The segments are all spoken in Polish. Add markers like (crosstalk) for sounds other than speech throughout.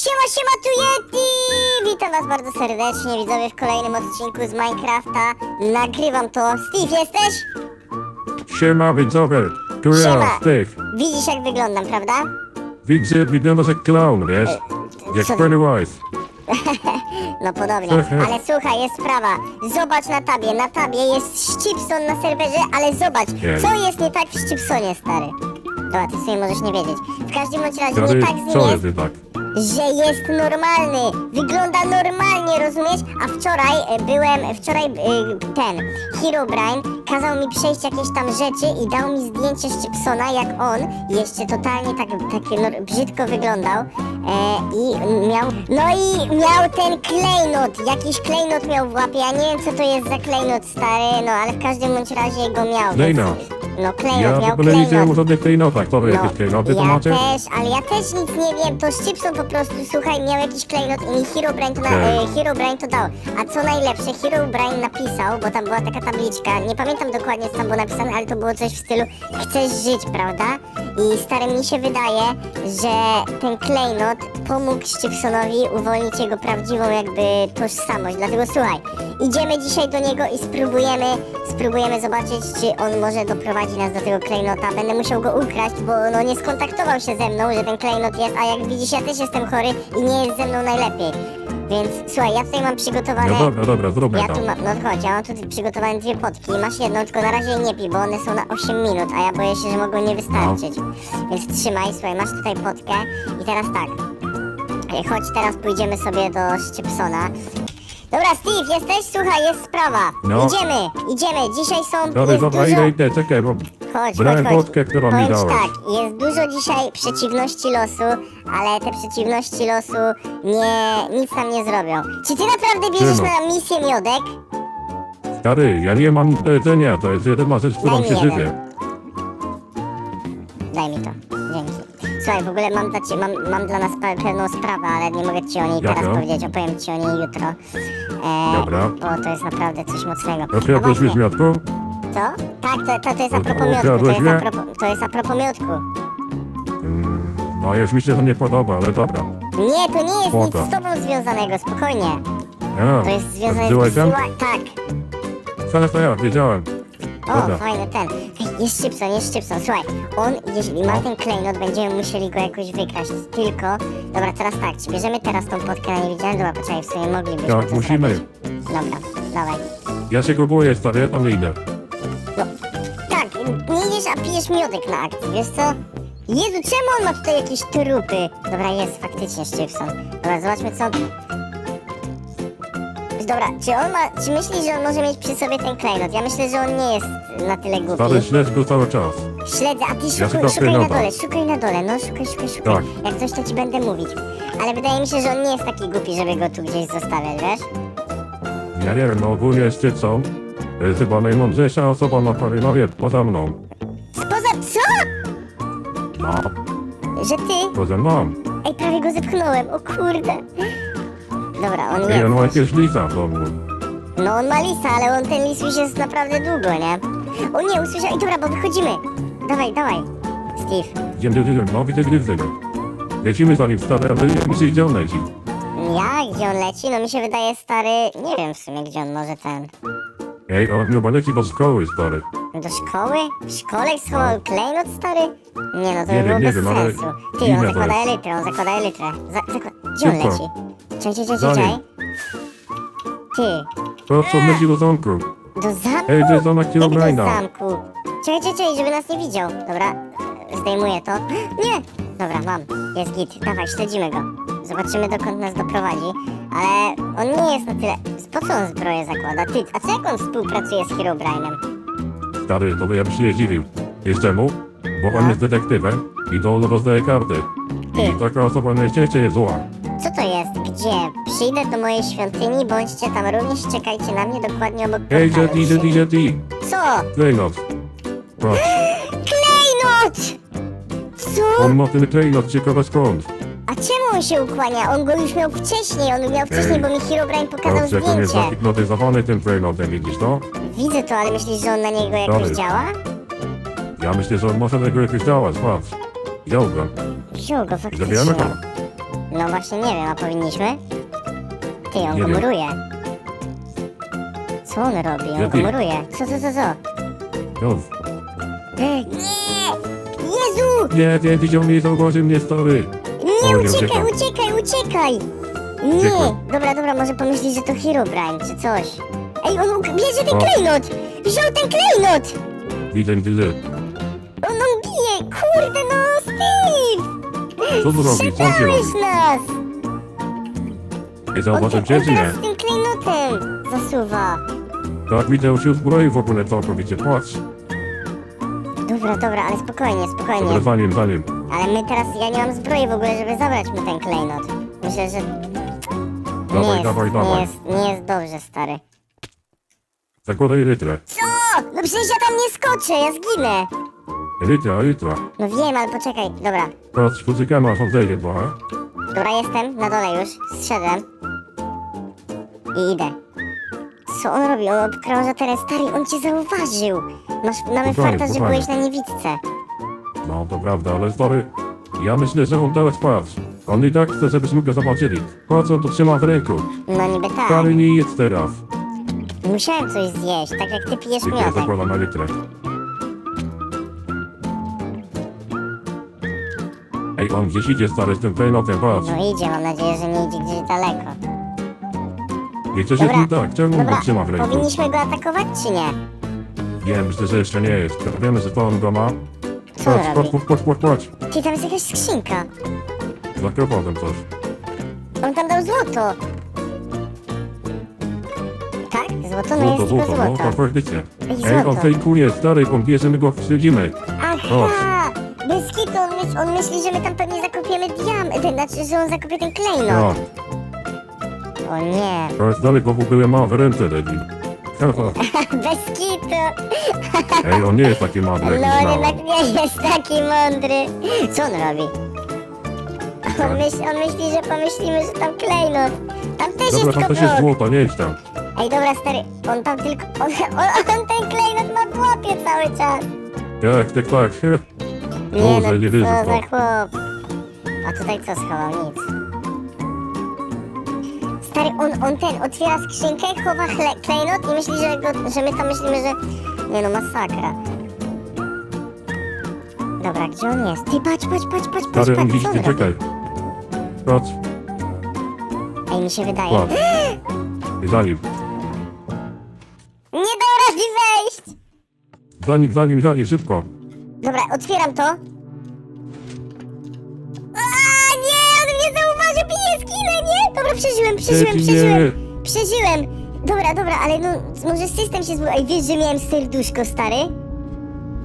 Siema, siema, tu Yeti! Witam was bardzo serdecznie, widzowie, w kolejnym odcinku z Minecrafta. Nagrywam to. Steve, jesteś? Siema widzowie, tu Siema. ja, Steve. Widzisz, jak wyglądam, prawda? Widzę, wyglądasz jak clown, wiesz? Jak co- Pennywise. (laughs) No podobnie, (laughs) ale słuchaj, jest sprawa. Zobacz na tabie, na tabie jest Ścipson na serwerze, ale zobacz, Nie. co jest nie tak w Ścipsonie, stary. Dobra, ty sobie możesz nie wiedzieć. W każdym bądź razie Stary, nie tak z nim co jest, jest nie tak? Że jest normalny, wygląda normalnie, rozumiesz? A wczoraj e, byłem, wczoraj e, ten Herobrine kazał mi przejść jakieś tam rzeczy i dał mi zdjęcie Szczypsona, jak on jeszcze totalnie tak, tak no, brzydko wyglądał e, i miał, no i miał ten klejnot, jakiś klejnot miał w łapie, ja nie wiem co to jest za klejnot stary, no ale w każdym bądź razie go miał. No klejnot, Ja w miał ogóle nie klejnot. wiem o żadnych klejnotach. Co wy jakieś klejnoty to ja macie? też, ale ja też nic nie wiem, to Szczypson po prostu, słuchaj, miał jakiś klejnot i mi Herobrine to, na, Okej. e, Herobrine to dał. A co najlepsze, Herobrine napisał, bo tam była taka tabliczka, nie pamiętam dokładnie co tam było napisane, ale to było coś w stylu chcesz żyć, prawda? I stary mi się wydaje, że ten klejnot pomógł Szczypsonowi uwolnić jego prawdziwą jakby tożsamość. Dlatego słuchaj, idziemy dzisiaj do niego i spróbujemy, spróbujemy zobaczyć, czy on może doprowadzi nas do tego klejnota. Będę musiał go ukraść, bo no nie skontaktował się ze mną, że ten klejnot jest, a jak widzisz ja też jestem chory i nie jest ze mną najlepiej. Więc słuchaj, ja tutaj mam przygotowane... No dobra, dobra, zróbmy Ja to. tu mam, no chodź, ja mam tu przygotowane dwie potki. Masz jedną, tylko na razie jej nie pij, bo one są na 8 minut, a ja boję się, że mogą nie wystarczyć. Więc trzymaj, słuchaj, masz tutaj potkę i teraz tak. E, Chodź, teraz pójdziemy sobie do Szczypsona. Dobra, Steve, jesteś? Słuchaj, jest sprawa. No. Idziemy, idziemy. Dzisiaj są... Dobra, dobra, dużo... idę, idę, czekaj, bo Chodź, brałem chodź, chodź. którą mi Powiem ci dałeś. tak, jest dużo dzisiaj przeciwności losu, ale te przeciwności losu nie, nic nam nie zrobią. Czy ty naprawdę bierzesz na misję miodek? Stary, ja nie mam do jedzenia, to jest jedyna rzecz, którą Daj mi się jeden. żywię. Daj mi to, dzięki. Słuchaj, w ogóle mam dla, cie, mam, mam dla nas pe- pewną sprawę, ale nie mogę ci o niej Jaka? teraz powiedzieć, opowiem ci o niej jutro. E, Dobra. Bo to jest naprawdę coś mocnego. Okradłeś mi właśnie, zmiotku? Co? Tak, to, to, to jest a propos miodku, to jest a mnie? propos, to jest a propos miodku. Mm, No, już mi się to nie podoba, ale dobra. Nie, to nie jest nic Spoko. z tobą związanego, spokojnie. Ja, To jest związane z wysyła... Tak. Co to ja, wiedziałem. O, Dobra. fajny ten. Hej, jest Szczypson, jest Szczypson. Słuchaj, on, jeśli ma No. ten klejnot, będziemy musieli go jakoś wykraść. Tylko, dobra, teraz tak, czy bierzemy teraz tą potkę na niewidzialną? Dobra, poczekaj, w sumie moglibyśmy Tak, to musimy. zrobić. Dobra, dawaj. Ja się kupuję, stary, ja tam nie idę. Nie idziesz, a pijesz miodek na akcji, wiesz co? Jezu, czemu on ma tutaj jakieś trupy? Dobra, jest faktycznie Szczypson. Dobra, zobaczmy co... Dobra, czy on ma, czy myślisz, że on może mieć przy sobie ten klejnot? Ja myślę, że on nie jest na tyle głupi. Stary, śledź go cały czas. Śledzę, a ty szukaj, szukam szukaj na klejnota. dole, szukaj na dole, no szukaj, szukaj, szukaj. Tak. Jak coś, to ci będę mówić. Ale wydaje mi się, że on nie jest taki głupi, żeby go tu gdzieś zostawiać, wiesz? Ja nie wiem, no ogólnie szczycą. Jest chyba najmądrzejsza osoba na Parynowie poza mną. Spoza co? No, Że ty? poza mną. Ej, prawie go zepchnąłem, o kurde. Dobra, on Ej, on ma jest. jakieś lisa w domu. No on ma lisa, ale on ten lis już jest naprawdę długo, nie? O nie, usłyszał. Ej, dobra, bo wychodzimy. Dawaj, dawaj. Steve. Idziemy, idziemy, no widzę, widzę. Lecimy za nim, stary, ale nie myślisz, gdzie on leci. Ja? Gdzie on leci? No mi się wydaje, stary... Nie wiem w sumie, gdzie on może ten... Ej, on chyba leci do szkoły, stary. Do szkoły? W szkole schował klejnot, stary? Nie no, to Nie by wiem, było nie bez wiem, ale sensu. Ty, on to zakłada jest. elytrę, on zakłada elytrę. Za, zakła... Gdzie on Szybko. leci? Czekaj, czekaj, Za czekaj. nim. Ty, To co myśli do zamku? do zamku? Ej, to jest ona Jak do kilobrajna. zamku? Czekaj, czekaj, czekaj, żeby nas nie widział. Dobra, e, zdejmuję to. (gasps) Nie! Dobra, mam. Jest git. Dawaj, śledzimy go. Zobaczymy, dokąd nas doprowadzi. Ale on nie jest na tyle... Po co on zbroję zakłada? Ty, a co jak on współpracuje z Herobrine'em? Stary, to by ja bym się nie dziwił. Wiesz czemu? Bo on jest detektywem i to rozdaje karty. I taka osoba najczęściej jest zła. Co to jest? Gdzie? Przyjdę do mojej świątyni, bądźcie tam również, czekajcie na mnie dokładnie obok Ej, portalu. Jetty, Jetty, Jetty! Co? Klejnot. Patrz, (gasps) Klejnot! Co? on ma ten klejnot, ciekawe skąd. On się ukłania? On go już miał wcześniej, on miał wcześniej, Ej. bo mi Herobrine pokazał Dobrze, on jest zdjęcie. zahipnotyzowany tym klejnotem, widzisz to? Widzę to, ale myślisz, że on na niego jakoś działa? Ja myślę, że on może tego jakoś działać, patrz. Wziął go. Wziął go faktycznie. Zabijamy go. No właśnie nie wiem, a powinniśmy? Ty, on Nie go wiem. muruje. Co on robi? On go Lepiej. muruje. Co, co, co, co? Już. Nie! Jezu! Nie, nie, widział mnie, zauważył mnie, stary. Nie, uciekaj, uciekaj, uciekaj! Nie! Uciekłem. Dobra, dobra, może pomyślisz, że to Herobrine, czy coś. Ej, on uk- bierze ten O. klejnot! Wziął ten klejnot! Widzę, widzę. On, on bije! Kurde no, Steve! Co tu robi? Co on ci Przegrałeś robi? nas! Nie zauważył cię, czy nie? z tym klejnotem zasuwa. Tak, widzę, już się uzbroił w ogóle całkowicie, patrz. Dobra, dobra, ale spokojnie, spokojnie. za nim. Ale my teraz, ja nie mam zbroi w ogóle, żeby zabrać mu ten klejnot. Myślę, że nie Dawaj, jest, dawaj, nie dawaj. jest, nie jest dobrze, stary. Zakładaj rytrę. Co? No przecież ja tam nie skoczę, ja zginę. Rytra, rytra. No wiem, ale poczekaj, dobra. Poczekamy, aż on zejdzie trochę. Dobra, jestem, na dole już, zszedłem. I idę. Co on robi? On obkrąża teren, stary, on cię zauważył. Masz, mamy Spokojnie, farta, że spokojnie. byłeś na niewidce. No, to prawda, ale stary, ja myślę, że on teraz patrz. On i tak chce, żebyśmy go zobaczyli. Patrz, on to trzyma w ręku. No niby tak. Stary, nie jedz teraz. Musiałem coś zjeść, tak jak ty pijesz Rytrę miodek. zakładam na rytrę. Ej, on gdzieś idzie, stary, z tym klejnotem, patrz. No idzie, mam nadzieję, że nie idzie gdzieś daleko. Chcesz Dobra, jest nie tak, czemu on go trzyma w ręku? powinniśmy go atakować czy nie? Myślę, że jeszcze nie jest. Wiemy, że to on go ma. Co Patrz, patrz, robi? patrz, patrz, patrz. Ty, tam jest jakaś skrzynka. Zakopał tam coś. On tam dał złoto. Tak? Złoto? No Złoto, jest złoto, tylko no, złoto. to faktycznie. Ej, Ej, on złoto. fejkuje, stary, on bierze, my go. Aha! Bez kitu, on, myśl, on myśli, że my tam pewnie zakopiemy diam... Ten, znaczy, że on zakopie ten No, klejnot. O nie. to jest dalej, bo byłem ma w ręce, debil. (laughs) Bez kitu. (laughs) Ej, on nie jest taki mądry, No jak myślałem. jednak nie jest taki mądry. Co on robi? Tak. On, myśl, on myśli, że pomyślimy, że tam klejnot. Tam też Dobra, jest tam też jest złoto, nie idź tam. Ej, dobra, stary, on tam tylko... On, on, on ten klejnot ma w łapie cały czas. Jak, tak, tak. Nie Boże, no, nie wierzę co w za to. chłop. A tutaj co schował? Nic. Stary, on, on ten otwiera skrzynkę, chowa chle, klejnot i myśli, że, go, że my to myślimy, że... Nie no, masakra. Dobra, gdzie on jest? Ty, patrz, patrz, patrz, patrz, patrz, Stary, on patrz, gdzieś, co on robi? czekaj. Patrz, Ej, mi się wydaje. patrz. (gasps) Za nim. Nie da rady wejść! Za nim, za nim, za nim, szybko. Dobra, otwieram to. A nie, on mnie zauważył, bije skinę, nie? Dobra, przeżyłem, przeżyłem, Ty, przeżyłem. nie. Przeżyłem! Dobra, dobra, ale no, może system się zbudował. Ej, wiesz, że miałem serduszko, stary?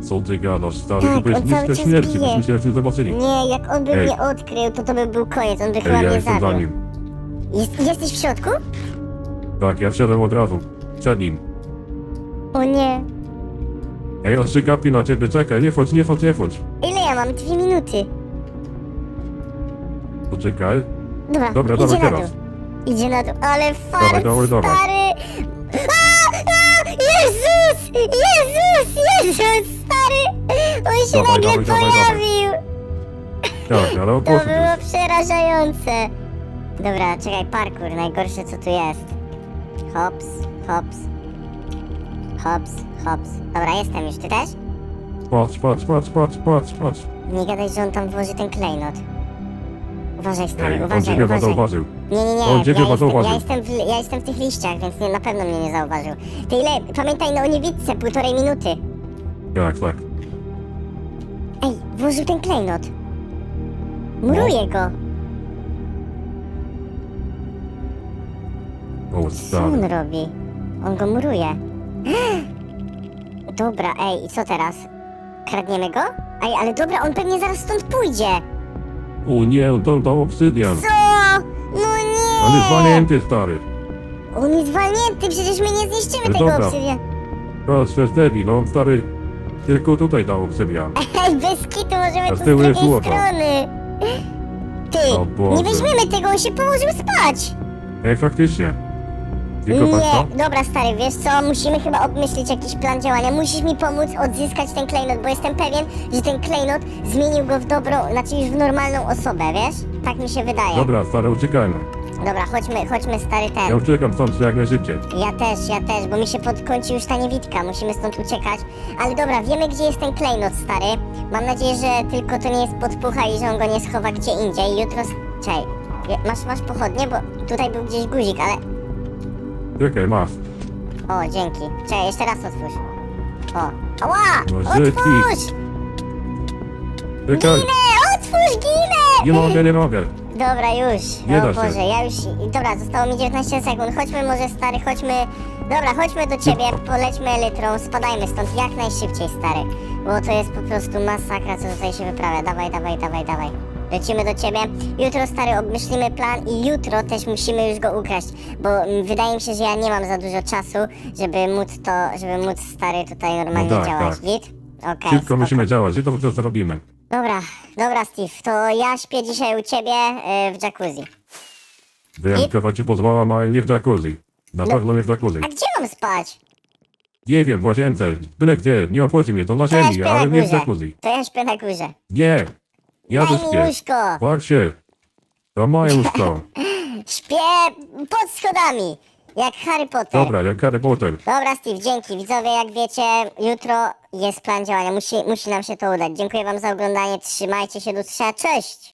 Co ty gadasz, stary? Tak, to jest on cały blisko czas śmierci, bije. byśmy się jeszcze zobaczyli. Nie, jak on by Ej. mnie odkrył, to to by był koniec, on by chyba Ej, ja mnie jestem za zabił. nim. Jest, jesteś w środku? Tak, ja wszedłem od razu. Przed nim. O nie. Ej, on trzy kapi na ciebie, czekaj, nie wchodź, nie wchodź, nie wchodź. Ile ja mam? Dwie minuty. Poczekaj. Dobra, Dobra, idzie dawaj na teraz. dół. Idzie na dół, ale fart, Dawaj, dawaj, dawaj. stary! Jezus! Jezus! Stary! On się Dawaj, nagle dawaj, dawaj, dawaj. pojawił! Tak, ale To poszedł. było przerażające. Dobra, czekaj, parkour, najgorsze co tu jest. Hops, hops. Hops, hops. Dobra, jestem już, ty też? Patrz, patrz, patrz, patrz, patrz, patrz. Nie gadaj, że on tam włoży ten klejnot. Uważaj, stary, Ej, on uważaj, uważaj. zauważył. Nie, nie, nie, On cię ja, chyba jestem, ja, zauważył. jestem w, ja jestem w tych liściach, więc nie, na pewno mnie nie zauważył. Ty ile, pamiętaj no o niewidce, półtorej minuty. Tak, tak. Ej, włożył ten klejnot. Muruje go. O, Co on stary. robi? On go muruje. (gasps) Dobra, ej, i co teraz? Kradniemy go? Ej, ale dobra, on pewnie zaraz stąd pójdzie. O nie, on to dał obsydian. Co? No nie! On jest walnięty, stary. On jest walnięty, przecież my nie zniszczymy tego dobra. obsydian. To jest debil, no stary. Tylko tutaj dał obsydian. Ej, bez kitu możemy tu z jest drugiej złoto. strony. Ty, O Boże. nie weźmiemy tego, on się położył spać. Ej, faktycznie. Nie, dobra stary, wiesz co, musimy chyba obmyślić jakiś plan działania. Musisz mi pomóc odzyskać ten klejnot, bo jestem pewien, że ten klejnot zmienił go w dobrą, znaczy już w normalną osobę, wiesz? Tak mi się wydaje. Dobra, stary, uciekajmy. Dobra, chodźmy, chodźmy stary ten. Ja uciekam stąd jak najszybciej. Ja też, ja też, bo mi się podkończy już ta niewidka, musimy stąd uciekać. Ale dobra, wiemy gdzie jest ten klejnot, stary. Mam nadzieję, że tylko to nie jest podpucha i że on go nie schowa gdzie indziej. Jutro... je- masz, masz pochodnie, bo tutaj był gdzieś guzik, ale... Czekaj, masz. O, dzięki. Czekaj, jeszcze raz otwórz. O. Ała! No. Otwórz! Czekaj, Ginę! Otwórz, ginę! nie mogę, nie mogę. Dobra, już. Nie o da się. Boże, ja już... Dobra, zostało mi 19 sekund. Chodźmy może, stary, chodźmy... Dobra, chodźmy do ciebie, polećmy elytrą, spadajmy stąd jak najszybciej, stary. Bo to jest po prostu masakra, co tutaj się wyprawia. Dawaj, dawaj, dawaj, dawaj. Lecimy do ciebie. Jutro, stary, obmyślimy plan i jutro też musimy już go ukraść, bo mm, wydaje mi się, że ja nie mam za dużo czasu, żeby móc to, żeby móc, stary, tutaj normalnie No tak, działać. tak. Git? Okej, Szybko spoko. musimy działać i to to zrobimy. Dobra, dobra, Steve, to ja śpię dzisiaj u ciebie y, w jacuzzi. Wyjątkowo ci pozwalam, ale nie w jacuzzi. Na No. pewno nie w jacuzzi. A gdzie mam spać? Nie wiem, w łazience. Byle gdzie, nie obchodzi mnie, to na To ja ziemi, śpię na ale nie w górze. jacuzzi. To ja śpię na górze. Nie. Ja Daj mi śpię. łóżko. Właśnie. To moje łóżko. (laughs) Śpię pod schodami, jak Harry Potter. Dobra, jak Harry Potter. Dobra, Steve, dzięki. Widzowie, jak wiecie, jutro jest plan działania. Musi, musi nam się to udać. Dziękuję wam za oglądanie. Trzymajcie się do. Cześć!